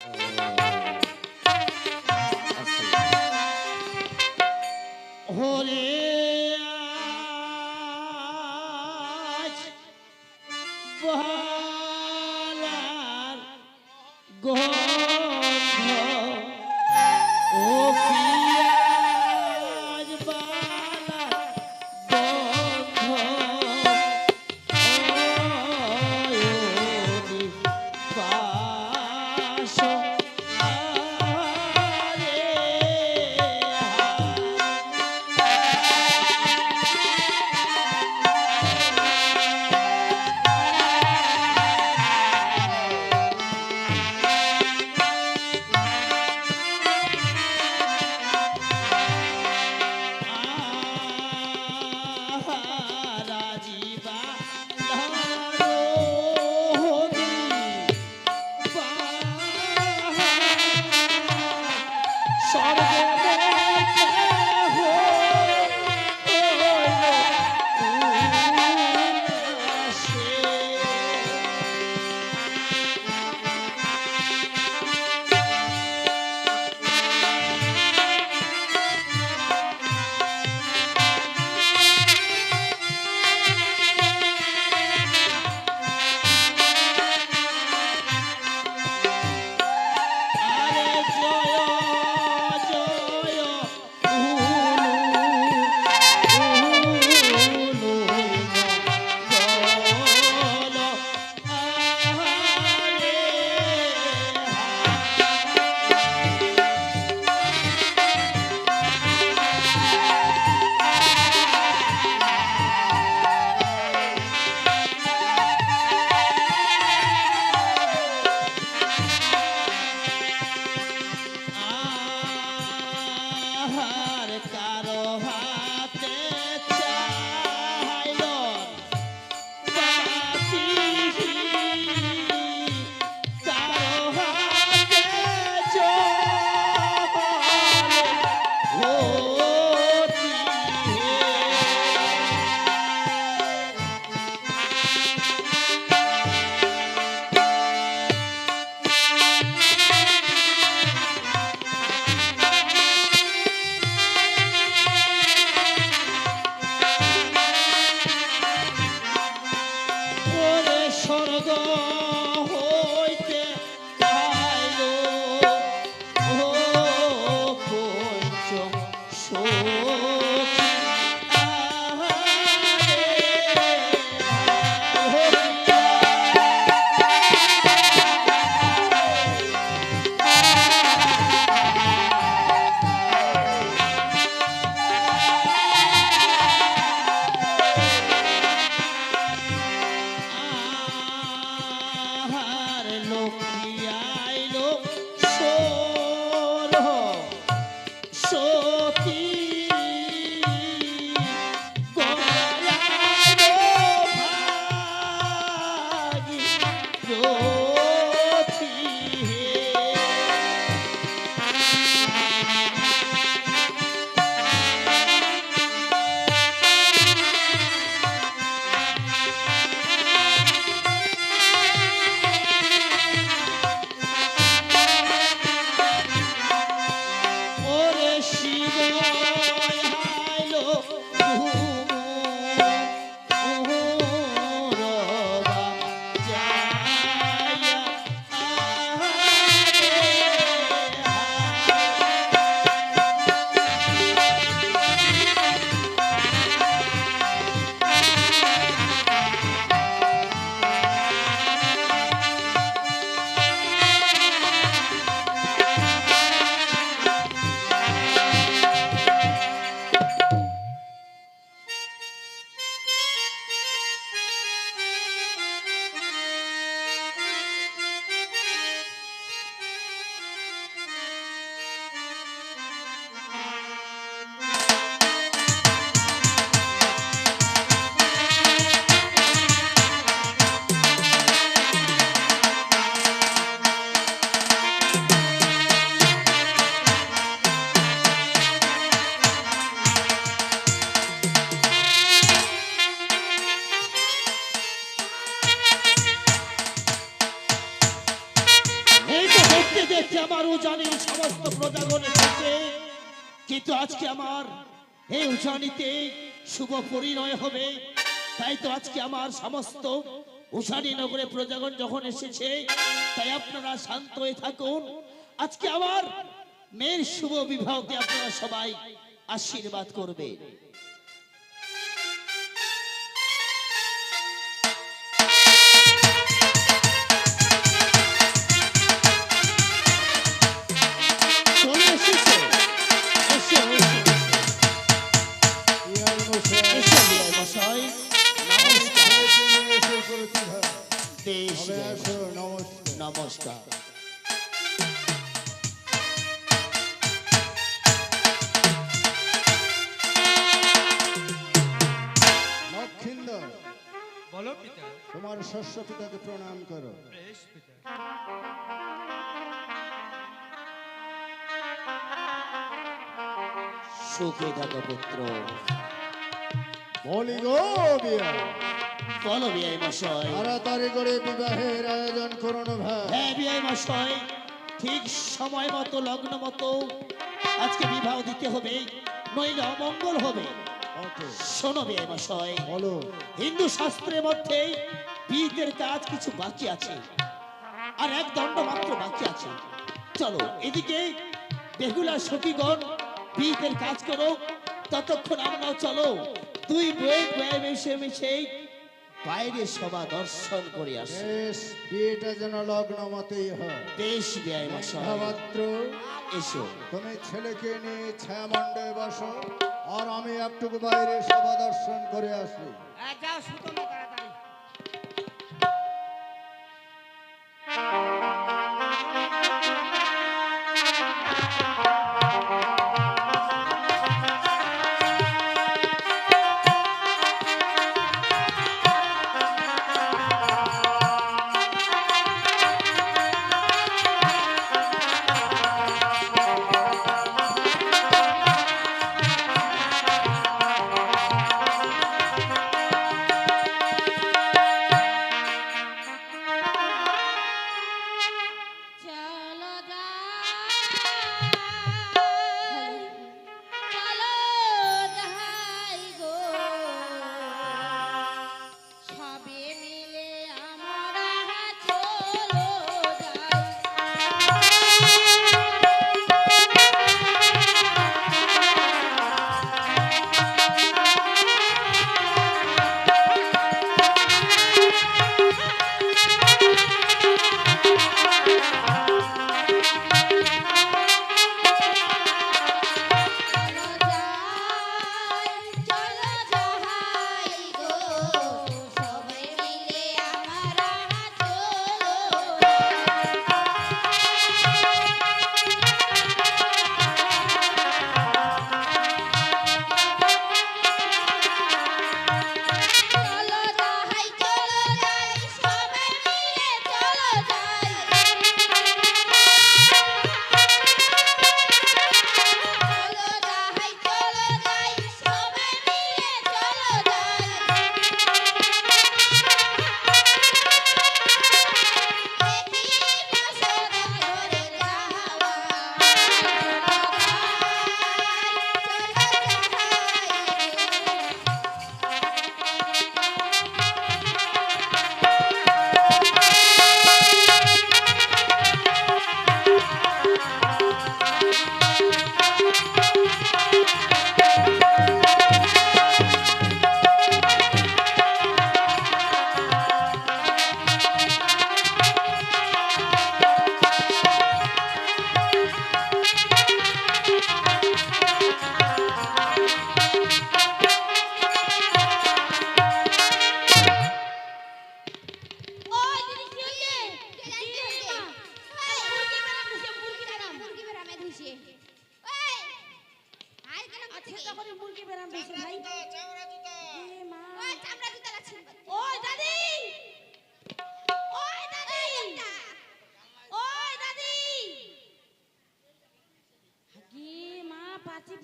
আচ্ছা। হরে কিন্তু আজকে আমার এই উজানিতে শুভ পরিণয় হবে। তাই তো আজকে আমার সমস্ত উষানি নগরে প্রজাগণ যখন এসেছে, তাই আপনারা শান্ত হয়ে থাকুন। আজকে আমার মেয়ের শুভ বিবাহকে আপনারা সবাই আশীর্বাদ করবে। প্রণাম করো। সুখে থাকো পুত্র। বলি গো বিয়া বলো বিয়াই মশাই। তাড়াতাড়ি করে বিবাহের আয়োজন করো না ভাই। হ্যাঁ বিয়াই মশাই ঠিক সময় মতো লগ্ন মতো আজকে বিবাহ দিতে হবে নইলে অমঙ্গল হবে। শোনো বিয়াই মশাই বলো। হিন্দু শাস্ত্রের মধ্যে বিয়ের কাজ কিছু বাকি আছে। আর এক দণ্ড মাত্র বাকি আছে। চলো এদিকে বেহুলা সখীগণ বিয়ের কাজ করো। ততক্ষণ আমরাও চলো। তুই বই বয়ে মিশে মিশে বাইরে সভা দর্শন করে আসি। বেশ বিয়েটা যেন লগ্ন মতেই হয়। বেশ ব্যয় মশাই। ভাবাত্র এসো। তুমি ছেলেকে নিয়ে ছায়া ছায়ামণ্ডে বসো আর আমি একটুকু বাইরে সভা দর্শন করে আসি। যাও শুতো না তাড়াতাড়ি।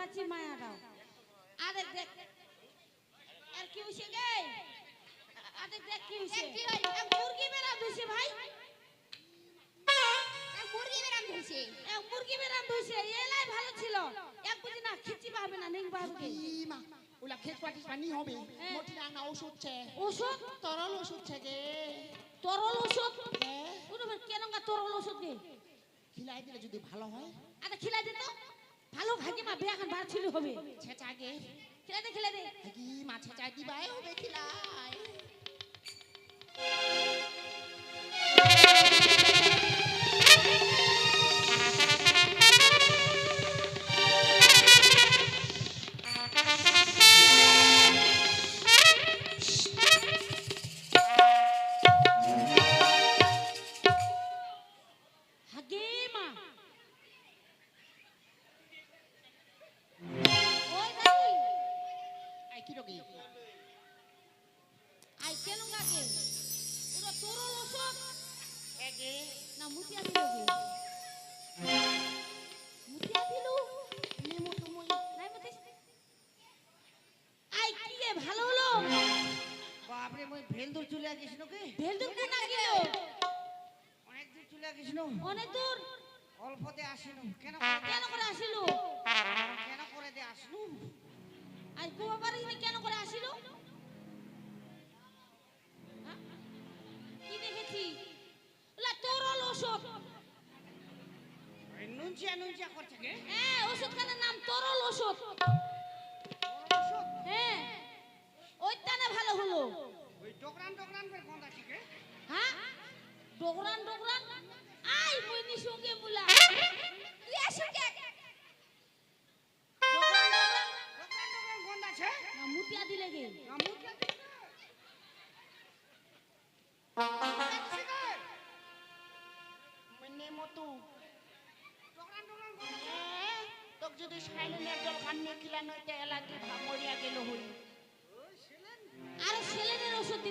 পাচি পাচি মায়া দাও। আরে দেখ আর কি হইছে গে? আরে দেখ কি হইছে। কি হই মুরগি বেরাম দিছে ভাই। মুরগি বেরাম ধরছে। এ, মুরগি বেরাম ধুইছে এলাই ভালো ছিল। এক বুঝি না খিচি পাবে না নিং পাবে মা ওলা খেত পাটিস পানি হবে। মোটি রান্না ওষুধ ছে ওষুধ? তরল ওষুধ ছে গে। তরল ওষুধ? হ্যাঁ। কেন গা তরল ওষুধ কে খিলাই দিলে যদি ভালো হয়। আরে খিলাই দে তো ভালো ভাগে মা বিয়া খান বার ছিল হবে। ছেঁচা গে। খিলাই দে খেলে দে। কি মা ছেঁচা দিবাই হবে খিলাই ভেলদুর চলে গেছ নকে? ভেলদুর কোনা গেল? অনেক দূর চলে গেছ অনেক দূর। অল্পতে আসিল কেন কেন করে আসিল কেন করে দে আসলু আই কুয়া পারিস কেন করে আসিল হ্যাঁ? কি দেখেছি? ওলা তরল ওষুধ। নুনচিয়া নুনচিয়া করছে গে হ্যাঁ ওষুধখানার নাম তরল ওষুধ। ওষুধ? হ্যাঁ। ওইটানে ভালো হলো। ডোকরান ডোকরান করে গন্ধ আছে গে হ্যাঁ? ডোগরান ডোগরান আই মইনি সঙ্গে মুলা। তুই আসো কে? ডোগরান ডোগরান ডোকরান ডোকরান গন্ধ আছে? না মুতিয়া দিলে গে। আমুকে মনে মতো। ডোকরান ডোকরান গন্ধ তোক যদি সাইলেন্টের জল খান্নে খিলা নইতে এলাকি মরিয়া গেল হই।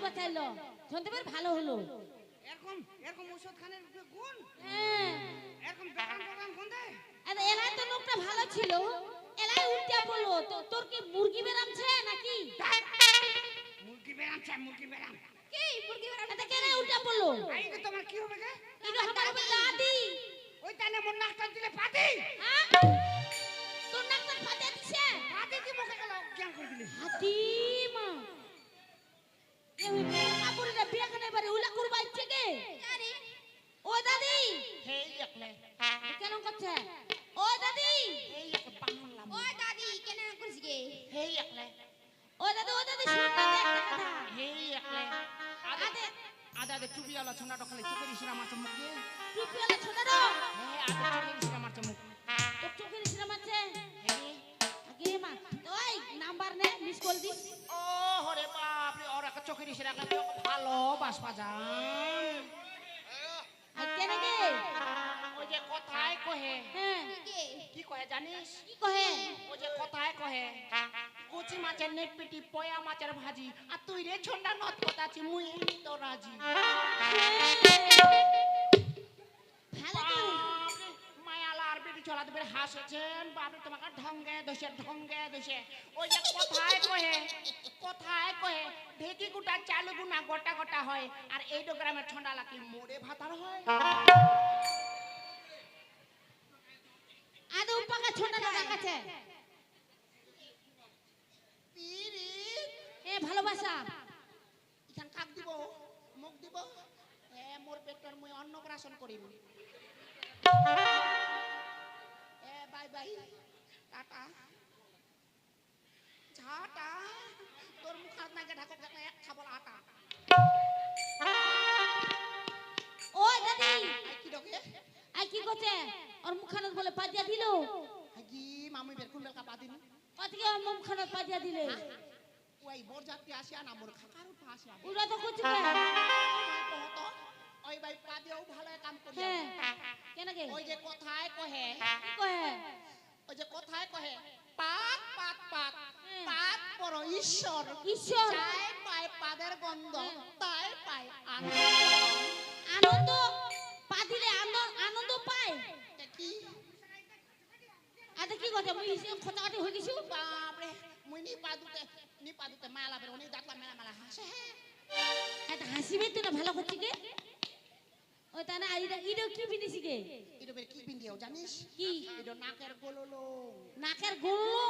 সেলেনের বাঁচাইলো দিবা শুনতে পার ভালো হলো। এরকম এরকম ওষুধ খানের গুণ? হ্যাঁ। এরকম ডোকরান ডোকরান গন্ধে আরে এলাই তো লোকটা ভালো ছিল। এলাই উল্টা বলল তো তোর কি মুরগি বেরামছে নাকি? মুরগি বেরাম মুরগি বেরাম কি মুরগি বেরাম এটা কেন উল্টা বলল? আই তো তোমার কি হবে গে? ইসরা pas ভালো বাস বাজান আর কেন গে ওই যে কথায় কহে কে কহে জানিস কি কহে ওই যে কথায় কহে কুচি মাছের নেট পেটি পয়া মাছের ভাজি আর তুই রে ছন্ডা নত কথাছি মুই তো রাজি চলা দেবে হাসেছেন বাপরে তোমাকে ঢঙ্গে ঢঙ্গে ওই যে কথায় কহে কথায় কহে ঢেকি গুটা চালু গুনা গোটা গোটা হয় আর এই গ্রামের ঠান্ডা মোড়ে ভাতার হয়। আদে ছোটা দাদা কাছে? এ ভালোবাসা। ইখান কাক দিব মুখ দিব? এ মোর পেটর মুই অন্নপ্রাশন করিব বাই বাই টাটা ঝাটা তোর মুখ হাত নাকে ঢাকক খাবল আটা ওই দাদি আই কি ডকে আই কি করছে ওর মুখানত বলে পাজিয়া দিল হাজি মামি বের কুল বেলকা পাদিন কতকে ওর মুখানত পাজিয়া দিলে ওই বর যাত্রী আসিয়া না মোর খাকার উপা আসিয়া ওরা তো কহত ওই বাই পাদিয়াও ভালো কাম করি হ্যাঁ। কেন গে ওই যে কথায় কহে। কহে। ওই যে কথায় কহে পাত পাত পাত হ্যাঁ। পাত পর ঈশ্বর। ঈশ্বর। যাই পায় পাদের গন্ধ হ্যাঁ। তাই পায় আনন্দ। আনন্দ? পা দিলে আনন্দ আনন্দ পায়? কি? আদে কি কথা? মুই খোঁচাকাটি হয়ে গেছি। বাপরে মুই নি পাদুতে নি পাদুতে মালা বের অনেক দাঁতলা মেলা মেলা হাসে এত হাসিবে তুই ভালো করছি কে? ও ওই তানা আইডা ইডো কি বিনিছি গে? এটা বের কি পিন্দিও জানিস? কি? এটা নাকের গোললো নাকের গোল্লো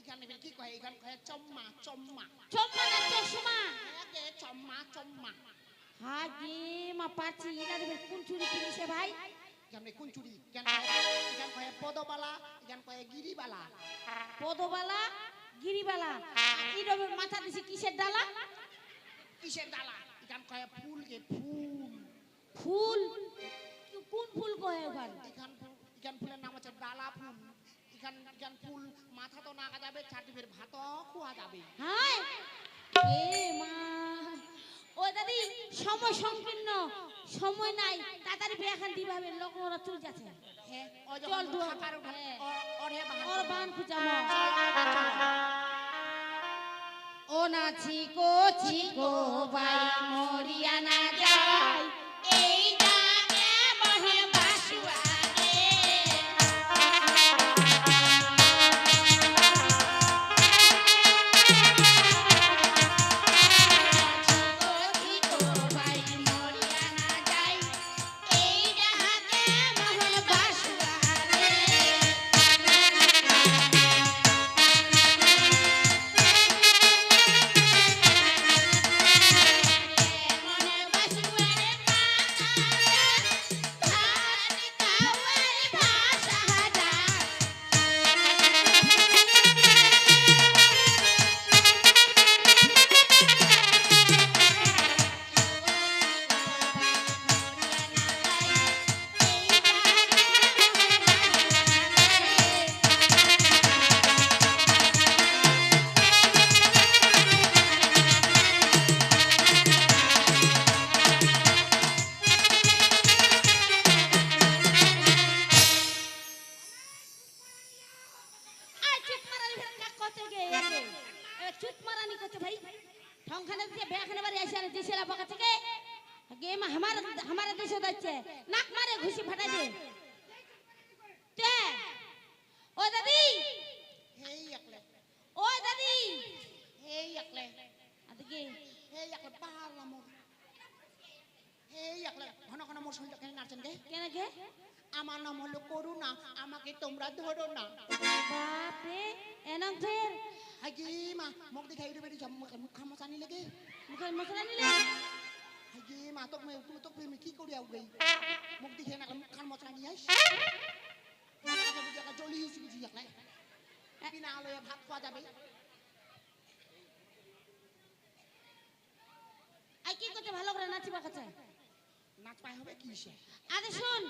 এখানে বের কি কয়? এখানে কয় চম্মা চম্মা। চম্মা না চশমা? আগে চম্মা চম্মা। হাগে মা পাচ্ছি এটা দেবে কোন চুরি কিনিছে ভাই। এখানে কোন চুরি এখানে কয় পদবালা এখানে কয় গিরিবালা। পদবালা গিরিবালা। ইডো মাথা দিছি কিসের ডালা? কিসের ডালা? এখানে কয় ফুল। গে ফুল? ফুল কোন ফুল কয় ওখান এখান ফুল এখান ফুলের নাম হচ্ছে ডালা ফুল। এখান এখান ফুল মাথা তো নাগা যাবে চারটিপের ভাতও খোয়া যাবে। হাই এ মা। ও দাদি সময় সংকীর্ণ। সময় নাই তাড়াতাড়ি বিয়াখান দিবা হবে লগ্নরা চুল যাচ্ছে। হ্যাঁ চল উঠা হ্যাঁ। ওরে ওর বান খুঁজাম ও ও না চিকো নাম হলো করুণা। আমাকে তোমরা ধরো না। ফের হাগি মা মোক দেখাই দিবে জম মুখ জানি লাগে। মুখে মশলা নিলে হাগি মা তোক মে তুই তোক মে কি করি আউ গই মোক দেখে না মুখ নিয়ে আইস জলি বুঝি একলে বিনা আলোয় ভাত যাবে। আই কি করতে ভালো করে নাচিবা কাছে নাচ পাই হবে কি আরে শুন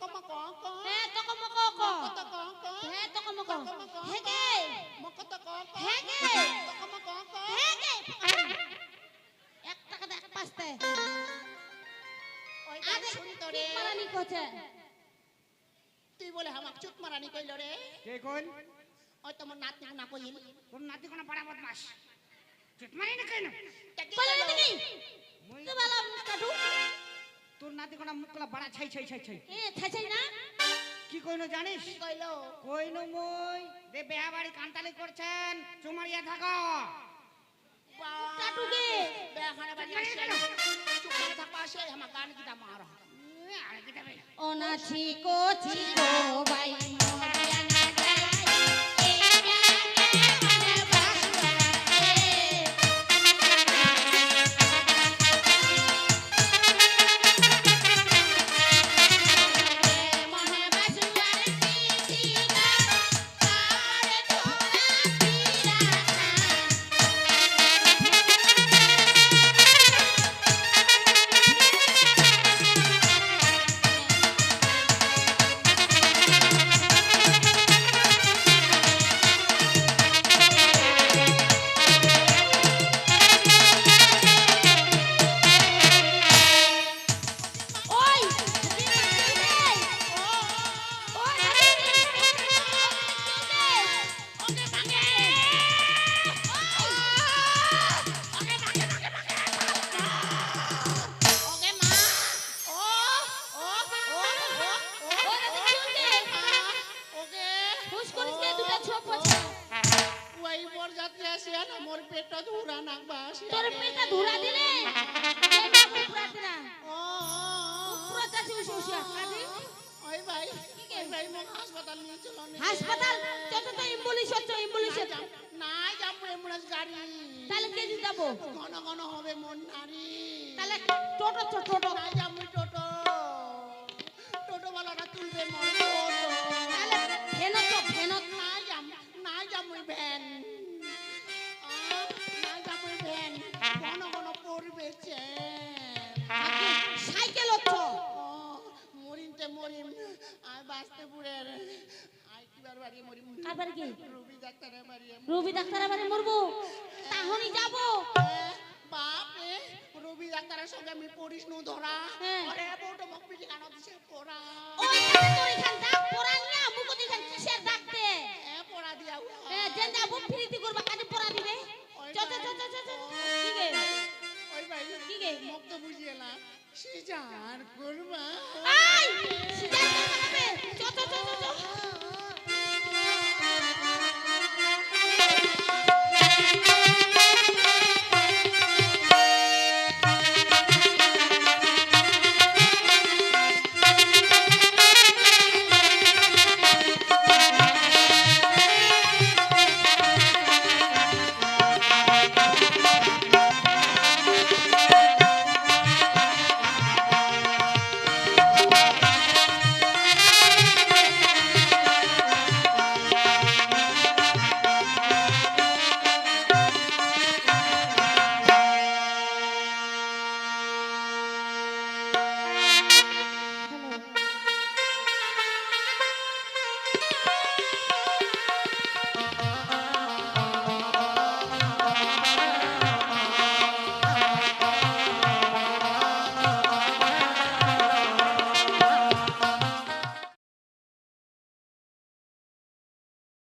হ্যাঁ তক মক ক তক ক হ্যাঁ তক মক হে গে মক তক ক হে গে তক মক ক হে গে এক টাকা এক পাঁচতে ওই আরে শুনি তো চুত রে মারানি করছে তুই বলে আমাক চুপ মারানি কইল রে। কে কইল? ওই তোমার নাতনি না কইল। তোর নাতি কোন পাড়া বদমাস চুট মারি না কেন বলে না দেখি তুই ভালো কাটু তোর নাতি কোন মুকলা বাড়া ছাই ছাই ছাই ছাই। এ ছাই ছাই না। কি কইনো জানিস? কি কইলো? কইনো মই দে বেহা বাড়ি কান্তালি করছেন চুমারিয়া থাকো কাটুকে বেখানে বাড়ি আসে চুমারিয়া থাকো আসে আমার গান কিটা মারা আরে কিটা দেবে ও না চিকো চিকো বাই মরিয়া যেতে তো অ্যাম্বুলেন্সে তো অ্যাম্বুলেন্সে নাই যাব অ্যাম্বুলেন্স গাড়ি। তাহলে কে দিয়ে যাব? ঘন ঘন হবে মন নারী। তাহলে টোটো তো টোটো। নাই যাব টোটো। টোটো বালাটা তুলবে মন তাহলে ভেন তো ভেন নাই যাম নাই যাব ভ্যান। নাই যাব ভ্যান। ঘন ঘন পড়বে সাইকেল হচ্ছে। মরিনতে মরিন আর বাঁচতে পুরের আই কিবার বাড়ি মরিম কার বাড়ি কি? রবি ডাক্তার বাড়ি মরবো? তাহনি যাব। বাপ রে রবি ডাক্তারের সঙ্গে আমি পড়িস নু ধরা। হ্যাঁ। আরে বউটা মুখ পিটি কানো দিছে পড়া। ওই তোর এখান ডাক পড়া নিয়া মুকো দিখান কিসের ডাকতে। এ পড়া দিয়া এ যেন যাব ফ্রিতি করবা কাজে পড়া দিবে। চ চ চ চ চ কি গে? ওই ভাই কি গে? মুখ তো বুঝিয়ে না। সিজার করবা। আই সিজার করবা চ চ চ চ